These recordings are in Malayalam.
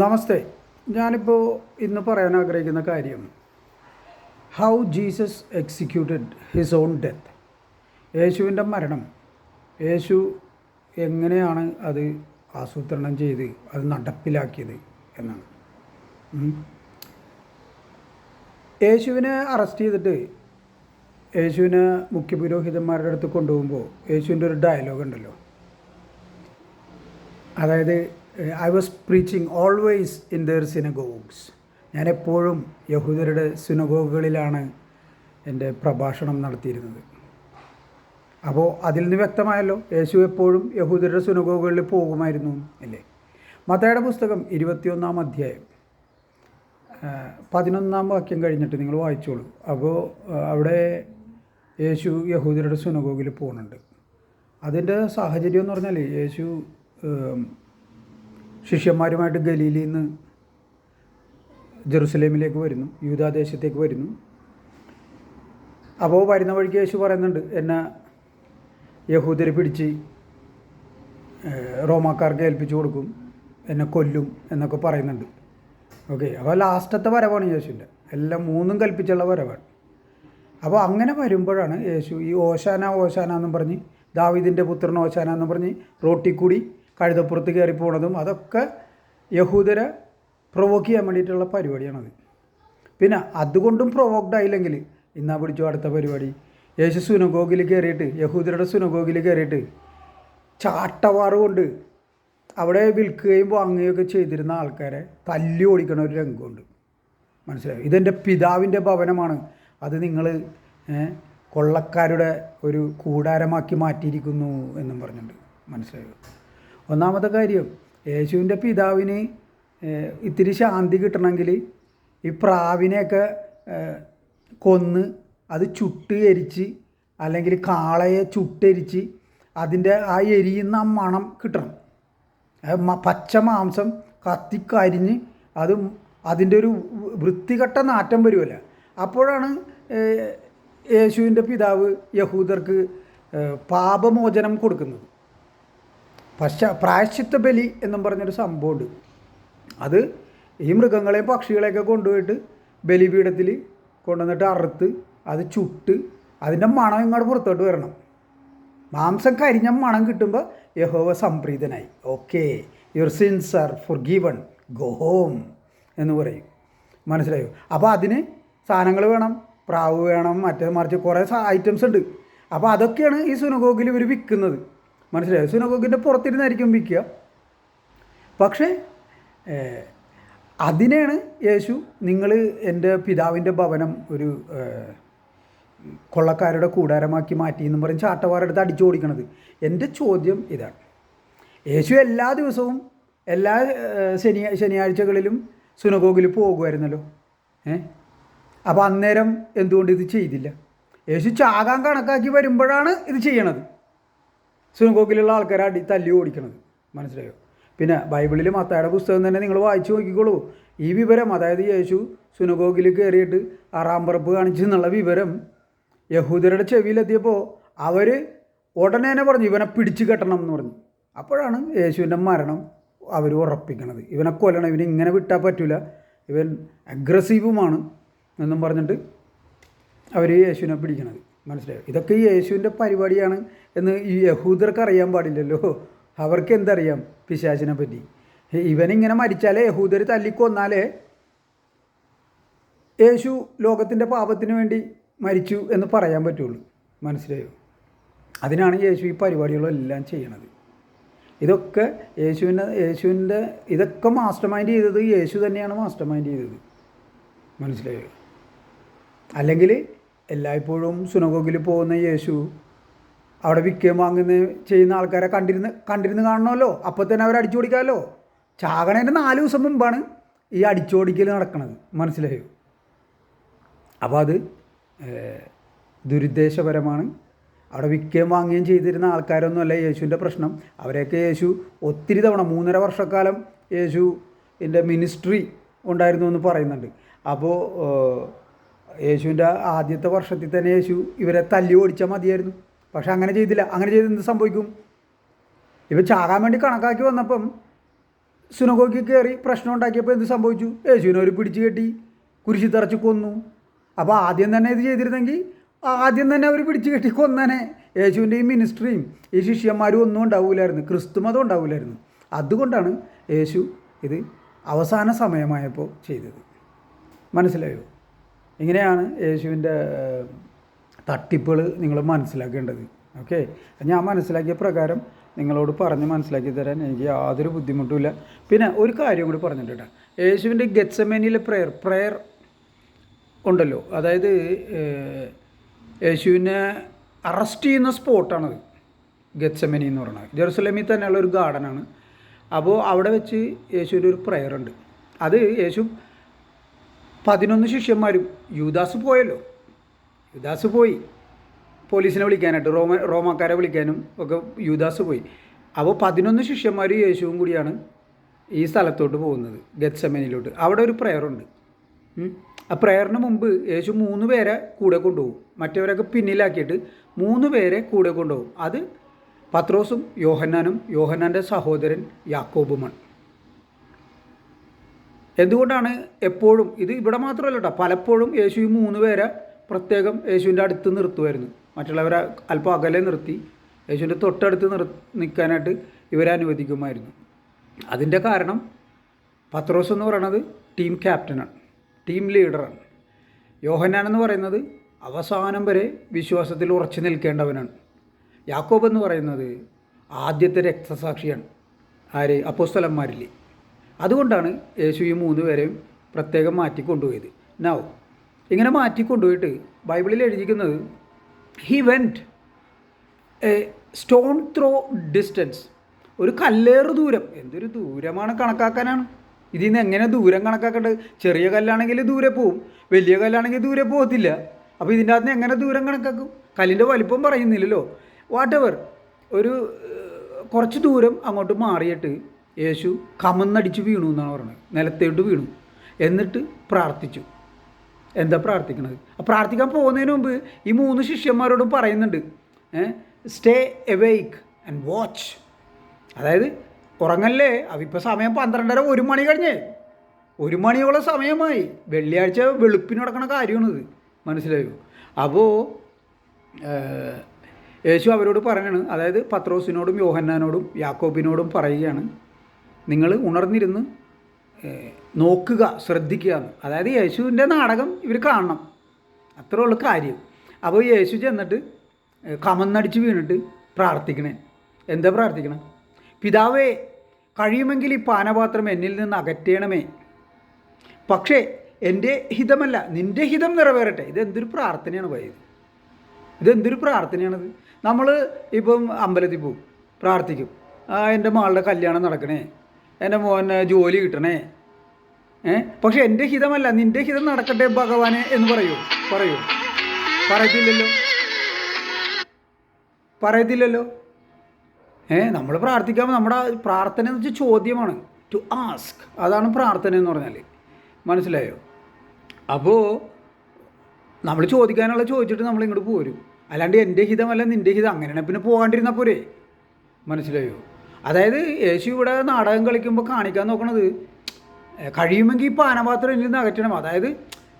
നമസ്തേ. ഞാനിപ്പോൾ ഇന്ന് പറയാൻ ആഗ്രഹിക്കുന്ന കാര്യം. How Jesus executed his own death യേശുവിന്റെ മരണം. യേശു എങ്ങനെയാണ് അത് ആസൂത്രണം ചെയ്ത് അത് നടപ്പിലാക്കിയത് എന്നാണ്. യേശുവിനെ അറസ്റ്റ് ചെയ്തിട്ട് യേശുവിനെ മുഖ്യപുരോഹിതന്മാരുടെ അടുത്ത് കൊണ്ടുപോകുമ്പോൾ യേശുവിന്റെ ഒരു ഡയലോഗ് ഉണ്ടല്ലോ. അതായത് I was preaching always in their synagogues ഞാൻ എപ്പോഴും യഹൂദരുടെ സിനഗോഗുകളിലാണ് എന്റെ പ്രഭാഷണം നടത്തിയിരുന്നത്. അപ്പോൾ അതിൽ നിന്ന് വ്യക്തമായല്ലോ യേശു എപ്പോഴും യഹൂദരുടെ സുനഗോഗുകളിൽ പോകുമായിരുന്നു അല്ലേ? മതയുടെ പുസ്തകം ഇരുപത്തിയൊന്നാം അധ്യായം പതിനൊന്നാം വാക്യം കഴിഞ്ഞിട്ട് നിങ്ങൾ വായിച്ചോളൂ. അപ്പോൾ അവിടെ യേശു യഹൂദരുടെ സുനഗോഗിൽ പോകുന്നുണ്ട്. അതിന്റെ സാഹചര്യം എന്ന് പറഞ്ഞാൽ യേശു ശിഷ്യന്മാരുമായിട്ട് ഗലീലിൽ നിന്ന് ജെറുസലേമിലേക്ക് വരുന്നു യൂതാദേശത്തേക്ക് വരുന്നു. അപ്പോൾ വരുന്ന വഴിക്ക് യേശു പറയുന്നുണ്ട് എന്നെ യഹൂദരെ പിടിച്ച് റോമാക്കാർക്ക് ഏൽപ്പിച്ചു കൊടുക്കും എന്നെ കൊല്ലും എന്നൊക്കെ പറയുന്നുണ്ട്. ഓക്കെ അപ്പോൾ ലാസ്റ്റത്തെ വരവാണ് യേശുവിന്റെ. എല്ലാം മൂന്നും കൽപ്പിച്ചുള്ള വരവാണ്. അപ്പോൾ അങ്ങനെ വരുമ്പോഴാണ് യേശു ഈ ഓശാന ഓശാന എന്നും പറഞ്ഞ് ദാവിദിന്റെ പുത്രൻ ഓശാന എന്നും പറഞ്ഞ് റോട്ടിൽ കൂടി കഴുതപ്പുറത്ത് കയറി പോണതും അതൊക്കെ യഹൂദരെ പ്രൊവോക്ക് ചെയ്യാൻ വേണ്ടിയിട്ടുള്ള പരിപാടിയാണത്. പിന്നെ അതുകൊണ്ടും പ്രൊവോക്ഡ് ആയില്ലെങ്കിൽ ഇന്നാ പിടിച്ചു അടുത്ത പരിപാടി. യേശു സുനഗോഗിൽ കയറിയിട്ട് യഹൂദരുടെ സുനഗോഗിൽ കയറിയിട്ട് ചാട്ടവാറ് കൊണ്ട് അവിടെ വിൽക്കുകയും വാങ്ങുകയും ഒക്കെ ചെയ്തിരുന്ന ആൾക്കാരെ തല്ലി ഓടിക്കണ ഒരു രംഗമുണ്ട്. മനസ്സിലായി? ഇതെന്റെ പിതാവിന്റെ ഭവനമാണ്. അത് നിങ്ങൾ കൊള്ളക്കാരുടെ ഒരു കൂടാരമാക്കി മാറ്റിയിരിക്കുന്നു എന്നും പറഞ്ഞിട്ടുണ്ട്. മനസ്സിലായോ? ഒന്നാമത്തെ കാര്യം യേശുവിന്റെ പിതാവിന് ഇത്തിരി ശാന്തി കിട്ടണമെങ്കിൽ ഈ പ്രാവിനെയൊക്കെ കൊന്ന് അത് ചുട്ട് എരിച്ച് അല്ലെങ്കിൽ കാളയെ ചുട്ടെരിച്ച് അതിന്റെ ആ എരിയുന്ന മണം കിട്ടണം. പച്ച മാംസം കത്തിക്കരിഞ്ഞ് അത് അതിന്റെ ഒരു വൃത്തികെട്ട നാറ്റം വരുമല്ല. അപ്പോഴാണ് യേശുവിന്റെ പിതാവ് യഹൂദർക്ക് പാപമോചനം കൊടുക്കുന്നത്. പശ്ച പ്രായശ്ചിത്ത ബലി എന്നും പറഞ്ഞൊരു സംഭവമുണ്ട്. അത് ഈ മൃഗങ്ങളെയും പക്ഷികളെയൊക്കെ കൊണ്ടുപോയിട്ട് ബലിപീഠത്തിൽ കൊണ്ടുവന്നിട്ട് അറുത്ത് അത് ചുട്ട് അതിന്റെ മണം ഇങ്ങോട്ട് പുറത്തോട്ട് വരണം. മാംസം കരിഞ്ഞ മണം കിട്ടുമ്പോൾ യഹോവ സംപ്രീതനായി. Okay your sins are forgiven go home എന്ന് പറയും. മനസ്സിലായോ? അപ്പോൾ അതിന് സാധനങ്ങൾ വേണം പ്രാവ് വേണം മറ്റേ മറിച്ച് കുറേ ഐറ്റംസ് ഉണ്ട്. അപ്പോൾ അതൊക്കെയാണ് ഈ സുനഗോഗിൽ ഇവർ വിൽക്കുന്നത്. മനസ്സിലായോ. സുനഗോഗിന്റെ പുറത്തിരുന്നായിരിക്കും വിൽക്കുക. പക്ഷേ അതിനാണ് യേശു നിങ്ങൾ എന്റെ പിതാവിന്റെ ഭവനം ഒരു കൊള്ളക്കാരുടെ കൂടാരമാക്കി മാറ്റി എന്നും പറഞ്ഞ് ചാട്ടവാറെടുത്ത് അടിച്ചു ഓടിക്കണത്. എന്റെ ചോദ്യം ഇതാണ്. യേശു എല്ലാ ദിവസവും എല്ലാ ശനി ശനിയാഴ്ചകളിലും സുനഗോഗിൽ പോകുമായിരുന്നല്ലോ. ഏ? അപ്പോൾ അന്നേരം എന്തുകൊണ്ട് ഇത് ചെയ്തില്ല? യേശു ചാകാൻ കണക്കാക്കി വരുമ്പോഴാണ് ഇത് ചെയ്യണത്. സുനഗോഗിലുള്ള ആൾക്കാരെ അടി തല്ലി ഓടിക്കണത്. മനസ്സിലായോ? പിന്നെ ബൈബിളിൽ മത്തായുടെ പുസ്തകം തന്നെ നിങ്ങൾ വായിച്ചു നോക്കിക്കോളൂ. ഈ വിവരം അതായത് യേശു സുനഗോഗിൽ കയറിയിട്ട് ആറാം പറപ്പ് കാണിച്ചു എന്നുള്ള വിവരം യഹൂദരുടെ ചെവിയിലെത്തിയപ്പോൾ അവർ ഉടനെ തന്നെ പറഞ്ഞു ഇവനെ പിടിച്ചു കെട്ടണം എന്ന് പറഞ്ഞു. അപ്പോഴാണ് യേശുവിന്റെ മരണം അവർ ഉറപ്പിക്കണത്. ഇവനെ കൊല്ലണം ഇവനെ ഇങ്ങനെ വിട്ടാൽ പറ്റില്ല ഇവൻ അഗ്രസീവുമാണ് എന്നും പറഞ്ഞിട്ട് അവർ യേശുവിനെ പിടിക്കണത്. മനസ്സിലായോ? ഇതൊക്കെ ഈ യേശുവിന്റെ പരിപാടിയാണ് എന്ന് ഈ യഹൂദർക്ക് അറിയാൻ പാടില്ലല്ലോ. അവർക്ക് എന്തറിയാം പിശാചിനെ പറ്റി? ഇവനിങ്ങനെ മരിച്ചാലേ യഹൂദർ തല്ലിക്കൊന്നാലേ യേശു ലോകത്തിന്റെ പാപത്തിന് വേണ്ടി മരിച്ചു എന്ന് പറയാൻ പറ്റുള്ളൂ. മനസ്സിലായോ? അതിനാണ് യേശു ഈ പരിപാടികളെല്ലാം ചെയ്യണത്. ഇതൊക്കെ യേശുവിന്റെ യേശുവിന്റെ ഇതൊക്കെ മാസ്റ്റർ മൈൻഡ് ചെയ്തത് യേശു തന്നെയാണ് മാസ്റ്റർ മൈൻഡ് ചെയ്തത്. മനസ്സിലായോ? അല്ലെങ്കിൽ എല്ലായ്പ്പോഴും സുനഗോഗിൽ പോകുന്ന യേശു അവിടെ വിൽക്കുകയും വാങ്ങുന്ന ചെയ്യുന്ന ആൾക്കാരെ കണ്ടിരുന്ന് കണ്ടിരുന്ന് കാണണമല്ലോ. അപ്പോൾ തന്നെ അവർ അടിച്ചോടിക്കാമല്ലോ ചാകണേന്റെ നാല് ദിവസം മുമ്പാണ് ഈ അടിച്ചോടിക്കൽ നടക്കുന്നത് മനസ്സിലായോ? അപ്പോൾ അത് ദുരുദ്ദേശപരമാണ്. അവിടെ വിൽക്കുകയും വാങ്ങുകയും ചെയ്തിരുന്ന ആൾക്കാരൊന്നുമല്ല യേശുവിന്റെ പ്രശ്നം. അവരെയൊക്കെ യേശു ഒത്തിരി തവണ മൂന്നര വർഷക്കാലം യേശു എന്റെ മിനിസ്ട്രി ഉണ്ടായിരുന്നു എന്ന് പറയുന്നുണ്ട്. അപ്പോൾ യേശുവിന്റെ ആദ്യത്തെ വർഷത്തിൽ തന്നെ യേശു ഇവരെ തല്ലി ഓടിച്ചാൽ മതിയായിരുന്നു. പക്ഷെ അങ്ങനെ ചെയ്തില്ല. അങ്ങനെ ചെയ്ത് എന്ത് സംഭവിക്കും? ഇവ ചാകാൻ വേണ്ടി കണക്കാക്കി വന്നപ്പം സുനഗോക്കി കയറി പ്രശ്നം ഉണ്ടാക്കിയപ്പോൾ എന്ത് സംഭവിച്ചു? യേശുവിനെ ഒരു പിടിച്ചു കെട്ടി കുരിശി തറച്ച് കൊന്നു. അപ്പോൾ ആദ്യം തന്നെ ഇത് ചെയ്തിരുന്നെങ്കിൽ ആദ്യം തന്നെ അവർ പിടിച്ചു കെട്ടി കൊന്നനെ. യേശുവിന്റെ ഈ മിനിസ്ട്രിയും ഈ ശിഷ്യന്മാരും ഒന്നും ഉണ്ടാവില്ലായിരുന്നു. ക്രിസ്തുമതം ഉണ്ടാവില്ലായിരുന്നു. അതുകൊണ്ടാണ് യേശു ഇത് അവസാന സമയമായപ്പോൾ ചെയ്തത്. മനസ്സിലായോ? ഇങ്ങനെയാണ് യേശുവിന്റെ തട്ടിപ്പുകൾ നിങ്ങൾ മനസ്സിലാക്കേണ്ടത്. ഓക്കെ? ഞാൻ മനസ്സിലാക്കിയ പ്രകാരം നിങ്ങളോട് പറഞ്ഞ് മനസ്സിലാക്കി തരാൻ എനിക്ക് യാതൊരു ബുദ്ധിമുട്ടുമില്ല പിന്നെ ഒരു കാര്യം കൂടി പറഞ്ഞിട്ടുണ്ട് യേശുവിന്റെ ഗച്ചമേനിയിലെ പ്രെയർ പ്രെയർ ഉണ്ടല്ലോ. അതായത് യേശുവിനെ അറസ്റ്റ് ചെയ്യുന്ന സ്പോട്ടാണത് ഗച്ചമനി എന്ന് പറയുന്നത്. ജെറുസലേമിൽ തന്നെയുള്ള ഒരു ഗാർഡനാണ് അപ്പോൾ അവിടെ വെച്ച് യേശുവിന്റെ ഒരു പ്രെയർ ഉണ്ട്. അത് യേശു പതിനൊന്ന് ശിഷ്യന്മാരും യൂദാസ് പോയല്ലോ. യൂദാസ് പോയി. പോലീസിനെ വിളിക്കാനായിട്ട് റോമ റോമാക്കാരെ വിളിക്കാനും ഒക്കെ യൂദാസ് പോയി. അപ്പോൾ പതിനൊന്ന് ശിഷ്യന്മാരും യേശുവും കൂടിയാണ് ഈ സ്ഥലത്തോട്ട് പോകുന്നത് ഗത്സമനിലോട്ട്. അവിടെ ഒരു പ്രയറുണ്ട്. ആ പ്രയറിന് മുമ്പ് യേശു മൂന്ന് പേരെ കൂടെ കൊണ്ടുപോകും. മറ്റവരൊക്കെ പിന്നിലാക്കിയിട്ട് മൂന്ന് പേരെ കൂടെ കൊണ്ടുപോകും. അത് പത്രോസും യോഹന്നാനും യോഹന്നാന്റെ സഹോദരൻ യാക്കോബുമാണ്. എന്തുകൊണ്ടാണ് എപ്പോഴും ഇത് ഇവിടെ മാത്രമല്ല കേട്ടോ പലപ്പോഴും യേശു ഈ മൂന്ന് പേരെ പ്രത്യേകം യേശുവിന്റെ അടുത്ത് നിർത്തുമായിരുന്നു. മറ്റുള്ളവരെ അല്പം അകലെ നിർത്തി യേശുവിന്റെ തൊട്ടടുത്ത് നിർ നിൽക്കാനായിട്ട് ഇവരെ അനുവദിക്കുമായിരുന്നു. അതിന്റെ കാരണം പത്രോസ് എന്ന് പറയുന്നത് ടീം ക്യാപ്റ്റനാണ് ടീം ലീഡറാണ്. യോഹന്നാൻ എന്ന് പറയുന്നത് അവസാനം വരെ വിശ്വാസത്തിൽ ഉറച്ചു നിൽക്കേണ്ടവനാണ്. യാക്കോബ് എന്ന് പറയുന്നത് ആദ്യത്തെ രക്തസാക്ഷിയാണ്. ആര്? അപ്പോസ്തലന്മാരില്ലേ? അതുകൊണ്ടാണ് യേശു ഈ മൂന്ന് പേരെയും പ്രത്യേകം മാറ്റിക്കൊണ്ടുപോയത്. നൗ ഇങ്ങനെ മാറ്റിക്കൊണ്ടുപോയിട്ട് ബൈബിളിൽ എഴുതിക്കുന്നത് he went a stone throw distance ഒരു കല്ലേറ് ദൂരം. എന്തൊരു ദൂരമാണ് കണക്കാക്കാനാണ്. ഇതിൽ നിന്ന് എങ്ങനെ ദൂരം കണക്കാക്കേണ്ടത് ചെറിയ കല്ലാണെങ്കിൽ ദൂരെ പോവും വലിയ കല്ലാണെങ്കിൽ ദൂരെ പോകത്തില്ല. അപ്പോൾ ഇതിന്റെ അകത്ത് എങ്ങനെ ദൂരം കണക്കാക്കും? കല്ലിന്റെ വലിപ്പം പറയുന്നില്ലല്ലോ. വാട്ട് എവർ ഒരു കുറച്ച് ദൂരം അങ്ങോട്ട് മാറിയിട്ട് യേശു കമന്നടിച്ച് വീണു എന്നാണ് പറയുന്നത്. നിലത്തോട്ട് വീണു. എന്നിട്ട് പ്രാർത്ഥിച്ചു. എന്താ പ്രാർത്ഥിക്കണത്? പ്രാർത്ഥിക്കാൻ പോകുന്നതിന് മുമ്പ് ഈ മൂന്ന് ശിഷ്യന്മാരോടും പറയുന്നുണ്ട്. സ്റ്റേ എവേക്ക് ആൻഡ് വാച്ച് അതായത് ഉറങ്ങല്ലേ? അതിപ്പോൾ സമയം പന്ത്രണ്ടര ഒരു മണി കഴിഞ്ഞേ. ഒരു മണിയോളം സമയമായി. വെള്ളിയാഴ്ച വെളുപ്പിന് നടക്കണ കാര്യമാണിത്. മനസ്സിലായോ? അപ്പോൾ യേശു അവരോട് പറയണത് അതായത് പത്രോസിനോടും യോഹന്നാനോടും യാക്കോബിനോടും പറയുകയാണ്. നിങ്ങൾ ഉണർന്നിരുന്ന് നോക്കുക ശ്രദ്ധിക്കുക അതായത് യേശുവിന്റെ നാടകം ഇവർ കാണണം. അത്രേ ഉള്ളൂ കാര്യം. അപ്പോൾ യേശു ചെന്നിട്ട് കമന്നടിച്ച് വീണിട്ട് പ്രാർത്ഥിക്കണേ. എന്താ പ്രാർത്ഥിക്കണം? പിതാവേ കഴിയുമെങ്കിൽ ഈ പാനപാത്രം എന്നിൽ നിന്ന് അകറ്റണമേ. പക്ഷേ എന്റെ ഹിതമല്ല നിന്റെ ഹിതം നിറവേറട്ടെ. ഇത് എന്തൊരു പ്രാർത്ഥനയാണ് പോയത്. ഇതെന്തൊരു പ്രാർത്ഥനയാണത്. നമ്മൾ ഇപ്പം അമ്പലത്തിൽ പോകും പ്രാർത്ഥിക്കും. എന്റെ മകളുടെ കല്യാണം നടക്കണേ. എന്റെ മോന് ജോലി കിട്ടണേ. ഏ? പക്ഷെ എന്റെ ഹിതമല്ല. നിന്റെ ഹിതം നടക്കട്ടെ ഭഗവാനെ എന്ന് പറയൂ. പറയൂ. പറയത്തില്ലല്ലോ. പറയത്തില്ലല്ലോ. ഏ? നമ്മൾ പ്രാർത്ഥിക്കുമ്പോൾ നമ്മുടെ പ്രാർത്ഥന എന്ന് വെച്ചാൽ ചോദ്യമാണ്. ടു ആസ്ക് അതാണ് പ്രാർത്ഥന എന്ന് പറഞ്ഞാൽ മനസ്സിലായോ? അപ്പോൾ നമ്മൾ ചോദിക്കാനുള്ള ചോദിച്ചിട്ട് നമ്മൾ ഇങ്ങോട്ട് പോരും. അല്ലാണ്ട് എന്റെ ഹിതമല്ല നിന്റെ ഹിതം അങ്ങനെയാണ്. പിന്നെ പോകാണ്ടിരുന്നാൽ മനസ്സിലായോ? അതായത് യേശു ഇവിടെ നാടകം കളിക്കുമ്പോൾ കാണിക്കാൻ നോക്കണത് കഴിയുമെങ്കിൽ ഈ പാനപാത്രം എന്നിൽ നിന്ന് അകറ്റണം അതായത്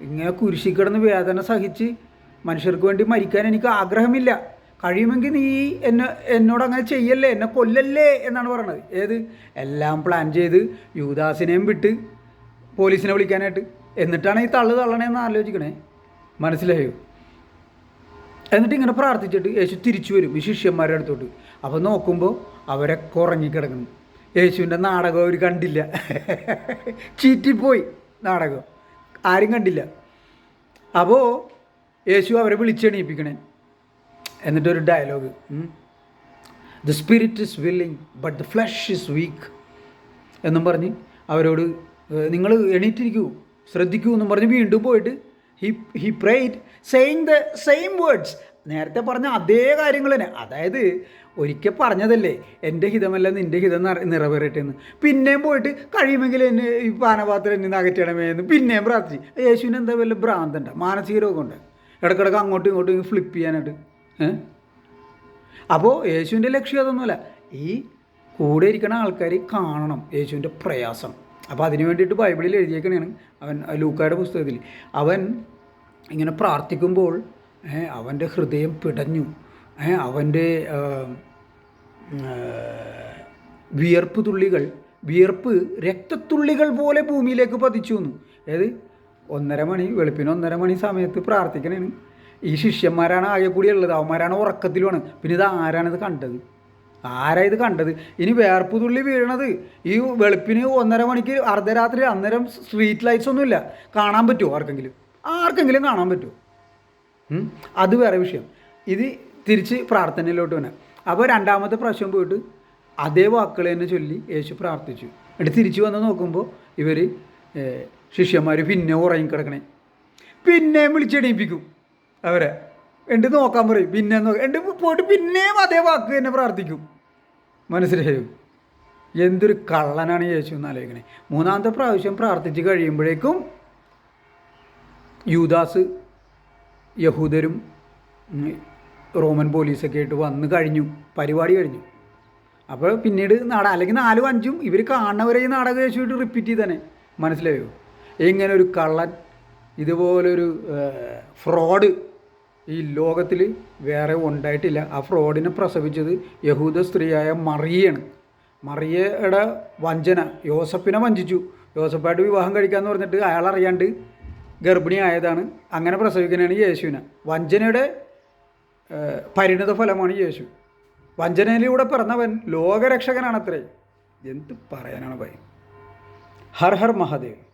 ഇങ്ങനെ കുരിശിക്കിടന്ന് വേദന സഹിച്ച് മനുഷ്യർക്ക് വേണ്ടി മരിക്കാൻ എനിക്ക് ആഗ്രഹമില്ല. കഴിയുമെങ്കിൽ നീ എന്നെ എന്നോട് അങ്ങനെ ചെയ്യല്ലേ എന്നെ കൊല്ലല്ലേ എന്നാണ് പറയണത്. ഏത്? എല്ലാം പ്ലാൻ ചെയ്ത് യുവദാസിനെയും വിട്ട് പോലീസിനെ വിളിക്കാനായിട്ട്. എന്നിട്ടാണ് ഈ തള്ളു തള്ളണേന്ന് ആലോചിക്കണേ. മനസ്സിലായോ? എന്നിട്ട് ഇങ്ങനെ പ്രാർത്ഥിച്ചിട്ട് യേശു തിരിച്ചു വരും ഈ ശിഷ്യന്മാരുടെ അടുത്തോട്ട്. അപ്പോൾ നോക്കുമ്പോൾ അവരൊക്കെ ഉറങ്ങിക്കിടക്കണം യേശുവിന്റെ നാടകം അവർ കണ്ടില്ല. ചീറ്റിപ്പോയി നാടകം. ആരും കണ്ടില്ല. അപ്പോൾ യേശു അവരെ വിളിച്ചെണീപ്പിക്കണേ. എന്നിട്ടൊരു dialogue the spirit is willing but the flesh is weak എന്നും പറഞ്ഞ് അവരോട് നിങ്ങൾ എണീറ്റിരിക്കൂ ശ്രദ്ധിക്കൂ എന്നും പറഞ്ഞ് വീണ്ടും പോയിട്ട് he he prayed saying the same words നേരത്തെ പറഞ്ഞ അതേ കാര്യങ്ങൾ തന്നെ. അതായത് ഒരിക്കൽ പറഞ്ഞതല്ലേ എന്റെ ഹിതമല്ല നിന്റെ ഹിതം നിറ- നിറവേറട്ടെ എന്ന് പിന്നെയും പോയിട്ട് കഴിയുമെങ്കിൽ എന്നെ ഈ പാനപാത്രം എന്നെ അകറ്റണമേ എന്ന് പിന്നെയും പ്രാർത്ഥിച്ചു. യേശുവിന് എന്താ വല്ല ഭ്രാന്തണ്ട മാനസിക രോഗമുണ്ട്. ഇടക്കിടക്ക് അങ്ങോട്ടും ഇങ്ങോട്ടും ഫ്ലിപ്പ് ചെയ്യാനായിട്ട്. അപ്പോൾ യേശുവിന്റെ ലക്ഷ്യം അതൊന്നുമല്ല ഈ കൂടെ ഇരിക്കുന്ന ആൾക്കാർ കാണണം യേശുവിന്റെ പ്രയാസം. അപ്പോൾ അതിനു വേണ്ടിയിട്ട് ബൈബിളിൽ എഴുതിയേക്കണേണ് അവൻ ലൂക്കായുടെ പുസ്തകത്തിൽ. അവൻ ഇങ്ങനെ പ്രാർത്ഥിക്കുമ്പോൾ അവന്റെ ഹൃദയം പിടഞ്ഞു. അവന്റെ വിയർപ്പ് തുള്ളികൾ വിയർപ്പ് രക്തത്തുള്ളികൾ പോലെ ഭൂമിയിലേക്ക് പതിച്ചു വന്നു. അതായത് ഒന്നര മണി വെളുപ്പിന് ഒന്നര മണി സമയത്ത് പ്രാർത്ഥിക്കണേന്. ഈ ശിഷ്യന്മാരാണ് ആകെ കൂടി ഉള്ളത്. അവന്മാരാണ് ഉറക്കത്തിലുമാണ് പിന്നെ ഇത് ആരാണിത് കണ്ടത്? ആരാ ഇത് കണ്ടത്? ഇനി വേർപ്പ് തുള്ളി വീഴണത് ഈ വെളുപ്പിന് ഒന്നര മണിക്ക് അർദ്ധരാത്രി അന്നേരം സ്ട്രീറ്റ് ലൈറ്റ്സ് ഒന്നുമില്ല. കാണാൻ പറ്റുമോ ആർക്കെങ്കിലും? ആർക്കെങ്കിലും കാണാൻ പറ്റുമോ? അത് വേറെ വിഷയം. ഇത് തിരിച്ച് പ്രാർത്ഥനയിലോട്ട് വന്നെ. അപ്പോൾ രണ്ടാമത്തെ പ്രാവശ്യം പോയിട്ട് അതേ വാക്കുകൾ തന്നെ ചൊല്ലി യേശു പ്രാർത്ഥിച്ചു. എന്നിട്ട് തിരിച്ചു വന്ന് നോക്കുമ്പോൾ ഇവർ ശിഷ്യന്മാർ പിന്നെ ഉറങ്ങി കിടക്കണേ. പിന്നെ വിളിച്ചെണീപ്പിക്കും അവരെ. എന്നിട്ട് നോക്കാൻ പറയും പിന്നെ നോക്കാം എന്റെ പോയിട്ട് പിന്നെയും അതേ വാക്ക് തന്നെ പ്രാർത്ഥിക്കും. മനസ്സിലായോ? എന്തൊരു കള്ളനാണ് യേശു എന്ന് ആലോചിക്കണേ. മൂന്നാമത്തെ പ്രാവശ്യം പ്രാർത്ഥിച്ച് കഴിയുമ്പോഴേക്കും യൂദാസ് യഹൂദരും റോമൻ പോലീസൊക്കെ ആയിട്ട് വന്ന് കഴിഞ്ഞു. പരിപാടി കഴിഞ്ഞു. അപ്പോൾ പിന്നീട് നാട അല്ലെങ്കിൽ നാലും അഞ്ചും ഇവർ കാണുന്നവരെ ഈ നാടകം യേശുവായിട്ട് റിപ്പീറ്റ് ചെയ്ത് തന്നെ മനസ്സിലായോ? ഇങ്ങനെ ഒരു കള്ളൻ ഇതുപോലൊരു ഫ്രോഡ് ഈ ലോകത്തിൽ വേറെ ഉണ്ടായിട്ടില്ല. ആ ഫ്രോഡിനെ പ്രസവിച്ചത് യഹൂദ സ്ത്രീയായ മറിയാണ്. മറിയയുടെ വഞ്ചന യോസഫിനെ വഞ്ചിച്ചു. യോസഫായിട്ട് വിവാഹം കഴിക്കാമെന്ന് പറഞ്ഞിട്ട് അയാൾ അറിയാണ്ട് ഗർഭിണി ആയതാണ് അങ്ങനെ പ്രസവിക്കുന്നതാണ് യേശുവിനെ. വഞ്ചനയുടെ പരിണിത ഫലമാണ് യേശു. വഞ്ചനയിലൂടെ പിറന്നവൻ ലോകരക്ഷകനാണത്രേ. എന്ത് പറയാനാണ് ഭയം? ഹർ ഹർ മഹാദേവ്.